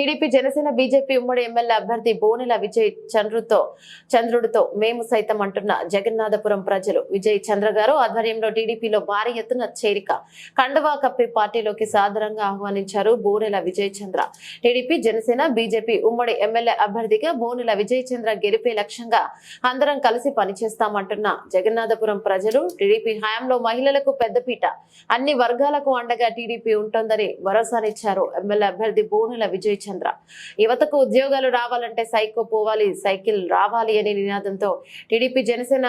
TDP Janasena BJP ఉమ్మడి MLA అభ్యర్థి బోనెల విజయ్ చంద్రుతో చంద్రుడితో మేము సైతం అంటున్న జగన్నాథపురం ప్రజలు. విజయ్ చంద్ర గారు ఆధ్వర్యంలో టీడీపీలో భారీ ఎత్తున చేరిక. కండువా కప్పి పార్టీలోకి సాదరంగా ఆహ్వానించారు బోనెల విజయ్ చంద్ర. టీడీపీ జనసేన బీజేపీ ఉమ్మడి ఎమ్మెల్యే అభ్యర్థిగా బోనెల విజయ్ చంద్ర గెలిపే లక్ష్యంగా అందరం కలిసి పనిచేస్తామంటున్న జగన్నాథపురం ప్రజలు. టీడీపీ హయాంలో మహిళలకు పెద్దపీట. అన్ని వర్గాలకు అండగా టీడీపీ ఉంటుందని భరోసానిచ్చారు ఎమ్మెల్యే అభ్యర్థి బోనుల విజయ్ చంద్ర. యువతకు ఉద్యోగాలు రావాలంటే సైకో పోవాలి సైకిల్ రావాలి అనే నినాదంతో టీడీపీ జనసేన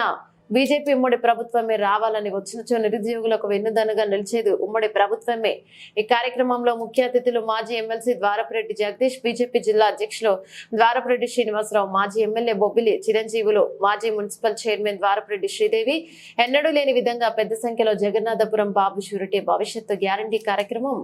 బీజేపీ ఉమ్మడి ప్రభుత్వమే రావాలని వచ్చినచో నిరుద్యోగులకు వెన్నుదనగా నిలిచేది ఉమ్మడి ప్రభుత్వమే. ఈ కార్యక్రమంలో ముఖ్య అతిథులు మాజీ ఎమ్మెల్సీ ద్వారపరెడ్డి జగదీష్ బీజేపీ జిల్లా అధ్యక్షులు ద్వారపరెడ్డి శ్రీనివాసరావు మాజీ ఎమ్మెల్యే బొబ్బిలి చిరంజీవులు మాజీ మున్సిపల్ చైర్మన్ ద్వారపరెడ్డి శ్రీదేవి. ఎన్నడూ లేని విధంగా పెద్ద సంఖ్యలో జగన్నాథపురం బాబు షూరిటీ భవిష్యత్తు గ్యారంటీ కార్యక్రమం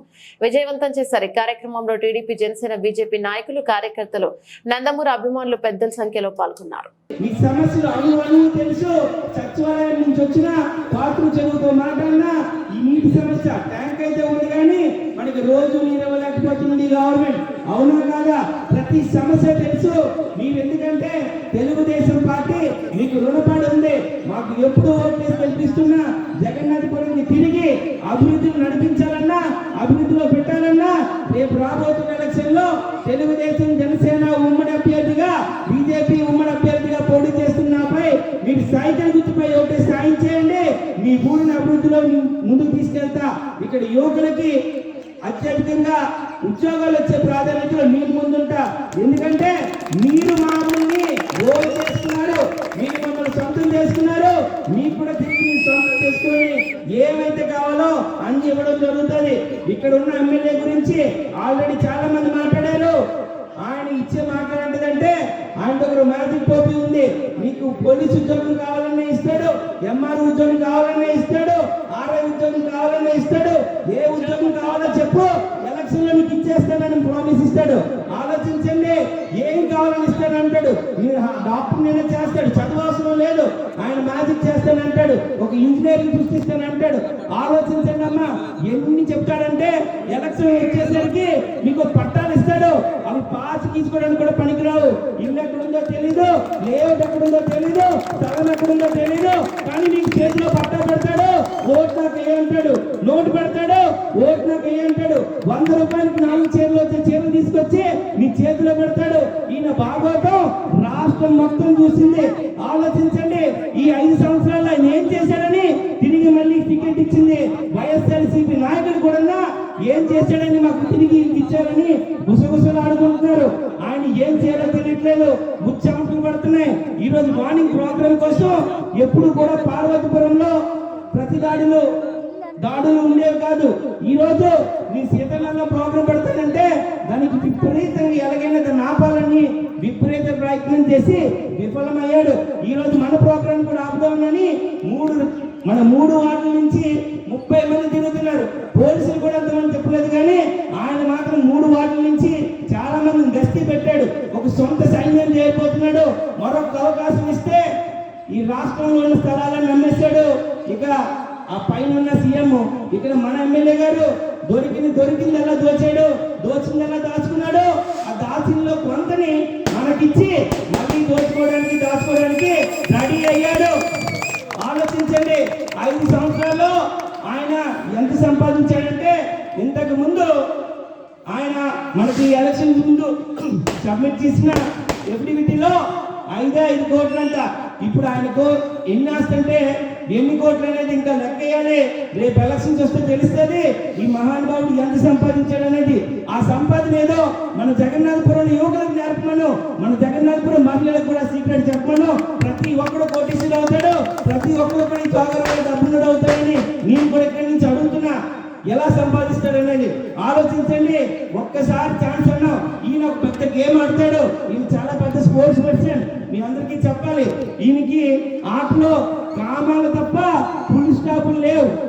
విజయవంతం చేశారు. ఈ కార్యక్రమంలో టీడీపీ జనసేన బీజేపీ నాయకులు కార్యకర్తలు నందమూరి అభిమానులు పెద్దల సంఖ్యలో పాల్గొన్నారు. ఈ సమస్యలు తెలుసు. సచివాలయం నుంచి వచ్చిన పాత్ర చెరువుతో మాట్లాడినా ఈ నీటి సమస్య ట్యాంక్ అయితే ఉంది కానీ మనకి రోజు నీరు ఇవ్వలేకపోతుంది గవర్నమెంట్. అవునా కాదా? ప్రతి సమస్య తెలుసు. మీరు ఎందుకంటే తెలుగుదేశం పార్టీ మీకు రుణపడి ఉంది. మాకు ఎప్పుడు ఓట్లేసి కల్పిస్తున్నా జగన్నాథపురం తిరిగి అభివృద్ధిని నడిపించాలన్నా అభివృద్ధిలో పెట్టాలన్నా రేపు రాబోతున్న ఎలక్షన్లో తెలుగుదేశం జనసేన ఉమ్మడి అభ్యర్థిగా బీజేపీ ఉమ్మడి అభ్యర్థిగా పోటీ చేస్తున్నాపై మీరు సైతం గుర్తుపై ఒకటి సాయం చేయండి మీ ఊరిని అభివృద్ధిలో ముందుకు తీసుకెళ్తా. ఇక్కడ యువకులకి అత్యధికంగా ఉద్యోగాలు వచ్చే ప్రాధాన్యతలో మీరు ముందుంటా. ఎందుకంటే మీరు మామూలుని ఓటు చేస్తున్నారు మీరు మమ్మల్ని సొంతం చేసుకున్నారు మీకు కూడా తిరిగి మీరు సొంతం చేసుకొని ఏమైతే కావాలో అన్ని ఇవ్వడం జరుగుతుంది. ఇక్కడ ఉన్న ఎమ్మెల్యే గురించి ఆల్రెడీ చాలా మంది మాట్లాడారు. ఆయన ఇచ్చే మాట ఏంటిదంటే ఆయన దగ్గర మ్యాజిక్ పోపి ఉంది. మీకు పోలీసు ఉద్యోగం కావాలని ఇస్తే ఎంఆర్ ఉద్యోగం కావాలనే ఇస్తాడు ఆర్ఐ ఉద్యోగం కావాలనే ఇస్తాడు. ఏ ఉద్యోగం కావాలో చెప్పు ఎలక్షన్లో మీకు ఇచ్చేస్తానని ప్రామిస్ ఇస్తాడు. ఆలోచించండి ఏం కావాలని ఇస్తానంటాడు డాక్టర్ నేను చేస్తాడు చదవాల్సిన లేదు ఆయన మ్యాజిక్ చేస్తానంటాడు ఒక ఇంజనీరింగ్ సృష్టిస్తానంటాడు ఆలోచించండి అమ్మా ఎన్ని చెప్తాడంటే ఎలక్షన్ వచ్చేసరికి మీకు పట్టాలు ఇస్తాడు అవి తీసుకోవడానికి కూడా పనికిరావు. ఇల్లు ఎక్కడుందో తెలీదు లేఅవుట్ ఎక్కడుందో తెలీదు స్థలం ఎక్కడుందో తెలీదు కానీ నీకు చేతిలో పట్టా పెడతాడు ఓటు నాకు ఏ అంటాడు? నోటు పెడతాడు ఓటు నాకు ఏ అంటాడు? వంద రూపాయలకి నాలుగు చీరలు వచ్చే చీరలు తీసుకొచ్చి నీ చేతిలో పెడతాడు. ఈయన భాగవతం రాష్ట్రం మొత్తం చూసింది. ఆలోచించండి ఈ ఐదు సంవత్సరాలు ఆయన ఏం చేశాడని తిరిగి మళ్ళీ టికెట్ ఇచ్చింది. వైఎస్ఆర్సీపీ నాయకుడు కూడా ఏం చేశాడని మాకు తిరిగి ఇచ్చారని గుసగుసలు ఆడుకుంటున్నారు ఆయన ఏం చేయాలో తెలియట్లేదు. ముచ్చాంపులు పడుతున్నాయి. ఈ రోజు మార్నింగ్ ప్రోగ్రామ్ కోసం ఎప్పుడు కూడా పార్వతీపురంలో ప్రతి దాడిలో దాడులు ఉండేవి కాదు. ఈ రోజు నీ సీతలలో ప్రోగ్రాం పెడతానంటే దానికి విపరీతంగా ఎలాగైనా దాన్ని ఆపాలని విపరీత ప్రయత్నం చేసి విఫలమయ్యాడు. ఈ రోజు మన ప్రోగ్రాం కూడా ఆపుదామని మూడు మన మూడు వార్డుల నుంచి ముప్పై మంది తిరుగుతున్నారు. పోలీసులు కూడా అంతమంది చెప్పలేదు కానీ ఆయన మాత్రం మూడు వార్డుల నుంచి శక్తి పెట్టాడు. ఒక సొంత సైన్యం చేయబోతున్నాడు మరొక అవకాశం ఇస్తే ఈ రాష్ట్రంలో ఉన్న స్థలాలను నమ్మేశాడు. ఇక ఆ పైన ఉన్న సీఎం ఇక్కడ మన ఎమ్మెల్యే గారు దొరికింది దొరికిందల్లా దోచాడు. దోచిందల్లా దాచుకున్నాడు. ఆ దాచిలో కొంతని మనకిచ్చి మళ్ళీ దోచుకోవడానికి దాచుకోవడానికి రెడీ అయ్యాడు. ఆలోచించండి. ఐదు సంవత్సరాల్లో ఆయన ఎంత సంపాదించాడంటే ఇంతకు ముందు మనకి ఎలక్షన్ ముందు సబ్మిట్ చేసిన ఎఫిడవిటీలో ఐదే ఐదు కోట్లంట. ఇప్పుడు ఆయనకు ఎన్ని ఆస్తంటే ఎన్ని కోట్లు అనేది ఇంకా లెక్కేయాలి. రేపు ఎలక్షన్స్ వస్తే తెలుస్తుంది ఈ మహానుభావుడు ఎంత సంపాదించాడు అనేది ఆ సంపాదన ఏదో మన జగన్నాథపురం యువకులకు నేర్పమను మన జగన్నాథపురం మహిళలకు కూడా సీక్రెట్ చెప్పమను. ప్రతి ఒక్కడు కోటీసులు అవుతాడు ప్రతి ఒక్కరు కూడా ఈ తోగరవాడు డబ్బులు అవుతాడని నేను కూడా ఇక్కడి ఎలా సంపాదిస్తాడనేది ఆలోచించండి. ఒక్కసారి ఛాన్స్ అన్నాం ఈయన ఒక పెద్ద గేమ్ ఆడతాడు. ఈయన చాలా పెద్ద స్పోర్ట్స్ పర్సన్. మీ అందరికీ చెప్పాలి. ఈయనకి ఆటలో కామాలు తప్ప ఫుల్ స్టాపులు లేవు.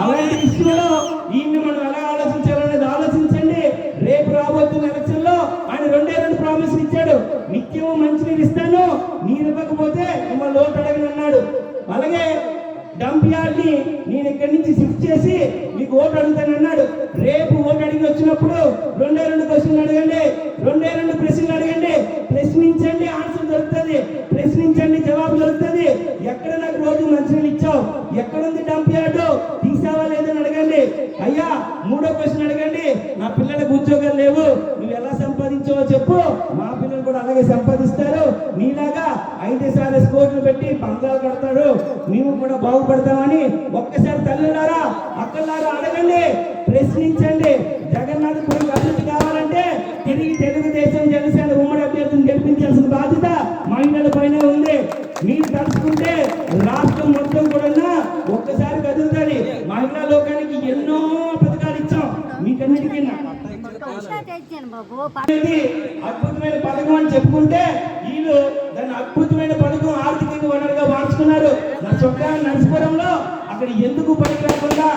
అలాంటి విషయంలో ఈయన్ని మనం ఎలా ఆలోచించాలనేది ఆలోచించండి. రేపు రాబోతున్న ఎలక్షన్లో ఆయన రెండే రెండు ప్రామిస్ ఇచ్చాడు. నిత్యం మంచినీరు ఇస్తాను. నీరు ఇవ్వకపోతే మిమ్మల్ని లోటు అడగనన్నాడు. అలాగే డంప్ యార్డ్ని నేను ఇక్కడి నుంచి షిఫ్ట్ చేసి మీకు ఓటు అడుగుతాను అన్నాడు. రేపు ఓటు అడిగి వచ్చినప్పుడు రెండే రెండు క్వశ్చన్లు అడగండి. రెండే రెండు ప్రశ్నలు అడగండి. ప్రశ్నించండి ఆన్సర్ దొరుకుతుంది. ప్రశ్నించండి జవాబు దొరుకుతుంది. ఎక్కడ నాకు రోజు మంచినీళ్ళు ఇచ్చావు? ఎక్కడుంది డంప్ యార్డు తీసావా లేదని అడగండి. అయ్యా మూడో క్వశ్చన్ అడగండి. నా పిల్లలకు ఉద్యోగాలు లేవు. నువ్వు ఎలా సంపాదించావో చెప్పు. మా పిల్లలు కూడా అలాగే సంపాదిస్తారు. నీలాగా పెట్టి బంగాలు కడతాడు. మేము కూడా బాగుపడతామని ఒక్కసారి తల్లులారా అక్కలారా అడగండి ప్రశ్నించండి. జగన్నాథపురం అభివృద్ధి కావాలంటే తిరిగి తెలుగుదేశం జనసేన ఉమ్మడి అభ్యర్థిని గెలిపించాల్సిన బాధ్యత మహిళల పైన ఉంది. మీరు తలుచుకుంటే రాష్ట్రం మొత్తం కూడా ఒక్కసారి కదులుతుంది. మహిళా లోకానికి ఎన్నో పథకాలు ఇచ్చాం. మీకన్నిటికీ అద్భుతమైన పథకం అని చెప్పుకుంటే వీళ్ళు దాన్ని అద్భుతమైన పథకం మార్చుకున్నారు నడుచుకోవడంలో అక్కడ ఎందుకు పనికి రాకుండా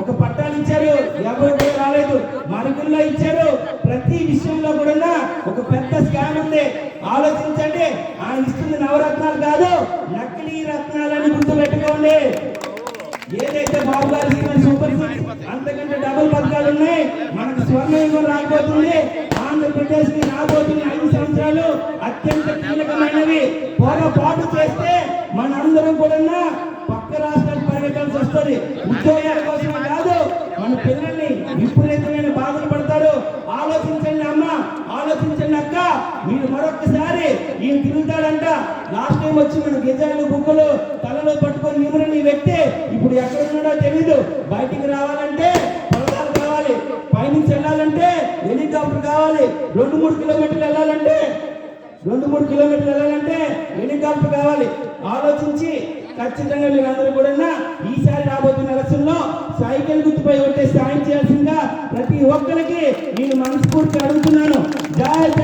ఒక పట్టాలు ఇచ్చారు ఎవరు కూడా రాలేదు. మరుగుల్లో ఇచ్చారు. ప్రతి విషయంలో కూడా ఒక పెద్ద స్కామ్ ఉంది. ఆలోచించండి ఆయన ఇస్తుంది నవరత్నాలు కాదు నకిలీ రత్నాలని గుర్తు పెట్టుకోండి ఏదైతే బాబు గారు సూపర్ సిక్స్ అంతకంటే డబుల్ పథకాలు ఉన్నాయి మనకు స్వర్ణయుగం రాకపోతుంది. ఆంధ్రప్రదేశ్కి రాబోతున్న ఐదు సంవత్సరాలు అత్యంత కీలకమైనవి. పొరపాటు చేస్తే మనందరం కూడా పక్క రాష్ట్రాలు పరిగెత్తాల్సి వస్తుంది. ఉద్యోగాల కోసం కాదు మన పిల్లల్ని విపరీతమైన బాధలు పడతారు ఆలోచించండి అమ్మ ఆలోచించండి అక్క మీరు మరొకసారి ఈయన తిరుగుతాడంట లాస్ట్ టైం వచ్చి మన గిజాలు బుక్కలు తలలో పట్టుకొని నిమురని ఈ వ్యక్తి ఇప్పుడు ఎక్కడ ఉన్నాడో తెలీదు బయటికి రావాలంటే పరదాలు కావాలి పైనుంచి వెళ్ళాలంటే హెలికాప్టర్ కావాలి రెండు మూడు కిలోమీటర్లు వెళ్ళాలంటే రెండు మూడు కిలోమీటర్లు వెళ్ళాలంటే హెలికాప్టర్ కావాలి. ఆలోచించి ఖచ్చితంగా మీరందరూ కూడా ఈసారి రాబోతున్న ఎలక్షన్ సైకిల్ గుర్తుపై ఉంటే సాయం చేయాల్సిందిగా ప్రతి ఒక్కరికి నేను మనస్ఫూర్తి అడుగుతున్నాను. జాగ్రత్త